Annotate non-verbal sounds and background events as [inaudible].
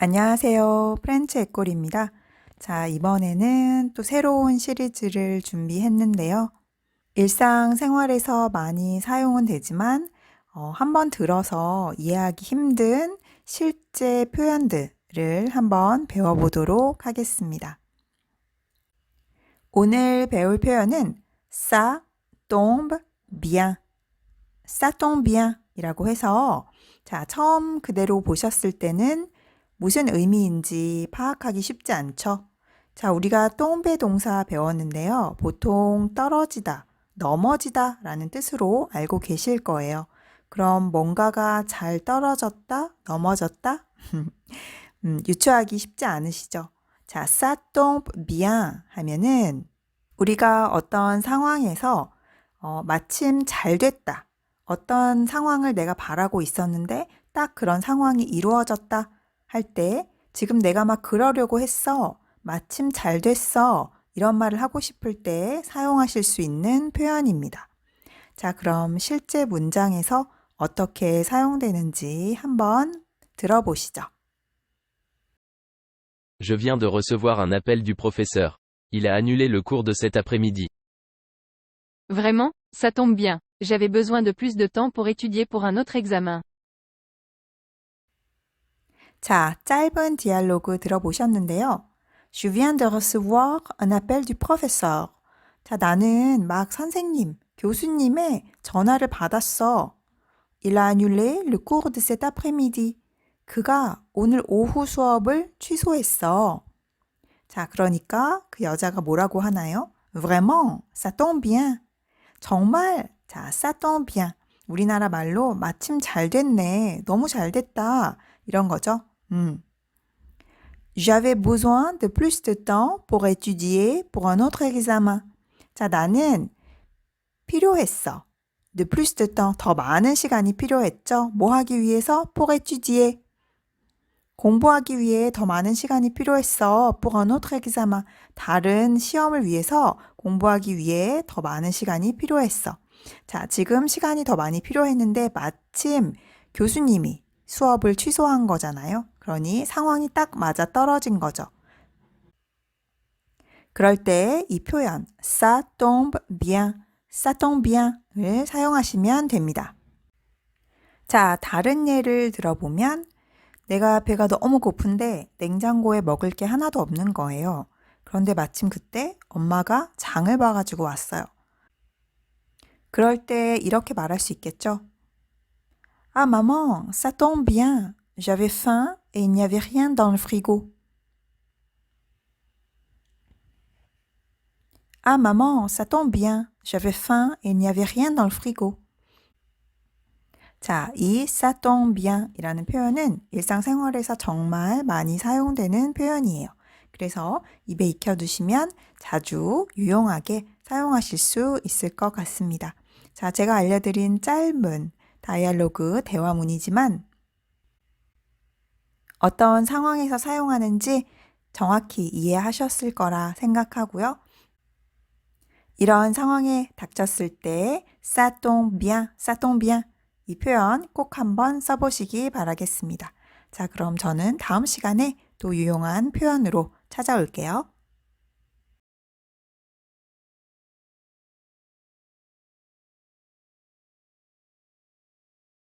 안녕하세요. 프렌치 에꼴입니다. 자, 이번에는 또 새로운 시리즈를 준비했는데요. 일상 생활에서 많이 사용은 되지만, 어, 한번 들어서 이해하기 힘든 실제 표현들을 한번 배워보도록 하겠습니다. 오늘 배울 표현은 ça tombe bien, ça tombe bien 이라고 해서 자, 처음 그대로 보셨을 때는 무슨 의미인지 파악하기 쉽지 않죠? 자, 우리가 똥배 동사 배웠는데요. 보통 떨어지다, 넘어지다 라는 뜻으로 알고 계실 거예요. 그럼 뭔가가 잘 떨어졌다, 넘어졌다? [laughs] 음, 유추하기 쉽지 않으시죠? 자, ça bien 하면은 우리가 어떤 상황에서 어, 마침 잘 됐다. 어떤 상황을 내가 바라고 있었는데 딱 그런 상황이 이루어졌다 할 때 지금 내가 막 그러려고 했어. 마침 잘 됐어. 이런 말을 하고 싶을 때 사용하실 수 있는 표현입니다. 자, 그럼 실제 문장에서 어떻게 사용되는지 한번 들어보시죠. Je viens de recevoir un appel du professeur. Il a annulé le cours de cet après-midi. Vraiment, ça tombe bien. J'avais besoin de plus de temps pour étudier pour un autre examen. 자, 짧은 디알로그 들어보셨는데요. Je viens de recevoir un appel du professeur. 자, 나는 막 선생님, 교수님의 전화를 받았어. Il a annulé le cours de cet après-midi. 그가 오늘 오후 수업을 취소했어. 자, 그러니까 그 여자가 뭐라고 하나요? Vraiment, ça tombe bien. 정말, 자, ça tombe bien. 우리나라 말로 마침 잘 됐네. 너무 잘 됐다. 이런 거죠. 음. J'avais besoin de plus de temps pour étudier pour un autre examen. 자, 나는 필요했어. de plus de temps, 더 많은 시간이 필요했죠. 뭐 하기 위해서? pour étudier. 공부하기 위해 더 많은 시간이 필요했어. pour un autre examen. 다른 시험을 위해서 공부하기 위해 더 많은 시간이 필요했어. 자, 지금 시간이 더 많이 필요했는데 마침 교수님이 수업을 취소한 거잖아요. 그러니 상황이 딱 맞아 떨어진 거죠. 그럴 때 이 표현 ça tombe bien, ça tombe bien을 사용하시면 됩니다. 자, 다른 예를 들어보면 내가 배가 너무 고픈데 냉장고에 먹을 게 하나도 없는 거예요. 그런데 마침 그때 엄마가 장을 봐가지고 왔어요. 그럴 때 이렇게 말할 수 있겠죠? Ah maman, ça tombe bien. J'avais faim et il n'y avait rien dans le frigo. Ah maman, ça tombe bien. J'avais faim et il n'y avait rien dans le frigo. 자, 이 ça tombe bien 이라는 표현은 일상생활에서 정말 많이 사용되는 표현이에요. 그래서 입에 익혀두시면 자주 유용하게 사용하실 수 있을 것 같습니다. 자, 제가 알려드린 짧은 다이알로그 대화문이지만 어떤 상황에서 사용하는지 정확히 이해하셨을 거라 생각하고요. 이런 상황에 닥쳤을 때 bien, ça tombe bien 이 표현 꼭 한번 써보시기 바라겠습니다. 자, 그럼 저는 다음 시간에 또 유용한 표현으로 찾아올게요.